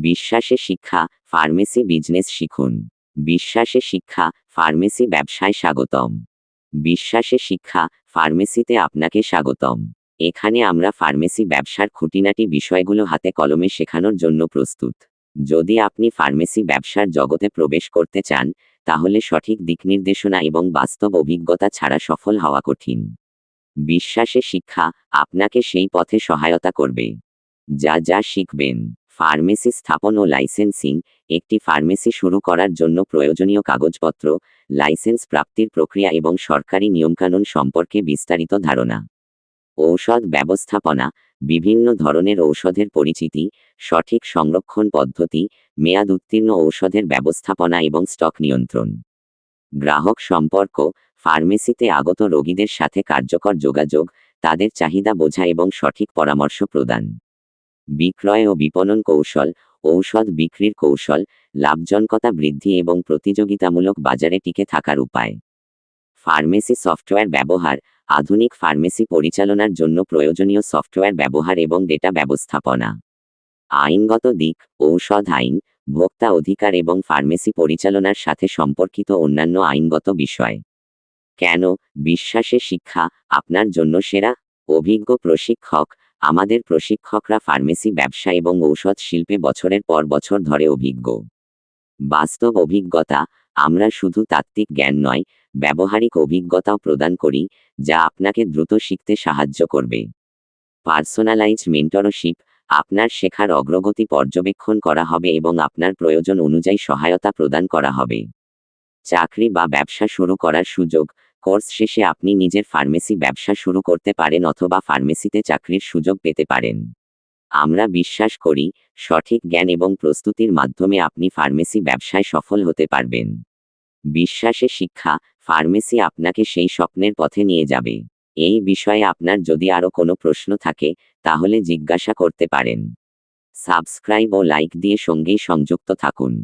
বিশ্বাসে শিক্ষা, pharmacy business শিখুন। বিশ্বাসে শিক্ষা, ফার্মেসি ব্যবসায় স্বাগতম। বিশ্বাসে শিক্ষা, ফার্মেসিতে আপনাকে স্বাগতম। এখানে আমরা ফার্মেসি ব্যবসার খুঁটিনাটি বিষয়গুলো হাতে কলমে শেখানোর জন্য প্রস্তুত। যদি আপনি ফার্মেসি ব্যবসার জগতে প্রবেশ করতে চান, তাহলে সঠিক দিকনির্দেশনা এবং বাস্তব অভিজ্ঞতা ছাড়া সফল হওয়া কঠিন। বিশ্বাসে শিক্ষা আপনাকে সেই পথে সহায়তা করবে। যা যা শিখবেন। ফার্মেসি স্থাপন ও লাইসেন্সিং, একটি ফার্মেসি শুরু করার জন্য প্রয়োজনীয় কাগজপত্র, লাইসেন্স প্রাপ্তির প্রক্রিয়া এবং সরকারি নিয়মকানুন সম্পর্কে বিস্তারিত ধারণা। ঔষধ ব্যবস্থাপনা, বিভিন্ন ধরনের ঔষধের পরিচিতি, সঠিক সংরক্ষণ পদ্ধতি, মেয়াদ উত্তীর্ণ ঔষধের ব্যবস্থাপনা এবং স্টক নিয়ন্ত্রণ। গ্রাহক সম্পর্ক, ফার্মেসিতে আগত রোগীদের সাথে কার্যকর যোগাযোগ, তাদের চাহিদা বোঝা এবং সঠিক পরামর্শ প্রদান। বিক্রয় ও বিপণন কৌশল, ঔষধ বিক্রির কৌশল, লাভজনকতা বৃদ্ধি এবং প্রতিযোগিতামূলক বাজারে টিকে থাকার উপায়। ফার্মেসি সফটওয়্যার ব্যবহার, আধুনিক ফার্মেসি পরিচালনার জন্য প্রয়োজনীয় সফটওয়্যার ব্যবহার এবং ডেটা ব্যবস্থাপনা। আইনগত দিক, ঔষধ আইন, ভোক্তা অধিকার এবং ফার্মেসি পরিচালনার সাথে সম্পর্কিত অন্যান্য আইনগত বিষয়। কেন? বিশ্বাসে শিক্ষা, আপনার জন্য সেরা। অভিজ্ঞ প্রশিক্ষক আমাদের প্রশিক্ষকরা ফার্মেসি ব্যবসা এবং ঔষধ শিল্পে বছরের পর বছর ধরে অভিজ্ঞ। বাস্তব অভিজ্ঞতা, আমরা শুধু তাত্ত্বিক জ্ঞান নয়, ব্যবহারিক অভিজ্ঞতাও প্রদান করি, যা আপনাকে দ্রুত শিখতে সাহায্য করবে। পার্সোনালাইজ মেন্টরশিপ, আপনার শেখার অগ্রগতি পর্যবেক্ষণ করা হবে এবং আপনার প্রয়োজন অনুযায়ী সহায়তা প্রদান করা হবে। চাকরি বা ব্যবসা শুরু করার সুযোগ কোর্স শেষে আপনি নিজের ফার্মেসি ব্যবসা শুরু করতে পারেন অথবা ফার্মেসিতে চাকরির সুযোগ পেতে পারেন। আমরা বিশ্বাস করি, সঠিক জ্ঞান এবং প্রস্তুতির মাধ্যমে আপনি ফার্মেসি ব্যবসায় সফল হতে পারবেন। বিশ্বাসে শিক্ষা, ফার্মেসি আপনাকে সেই স্বপ্নের পথে নিয়ে যাবে। এই বিষয়ে আপনার যদি আরও কোনো প্রশ্ন থাকে, তাহলে জিজ্ঞাসা করতে পারেন। সাবস্ক্রাইব ও লাইক দিয়ে সঙ্গেই সংযুক্ত থাকুন।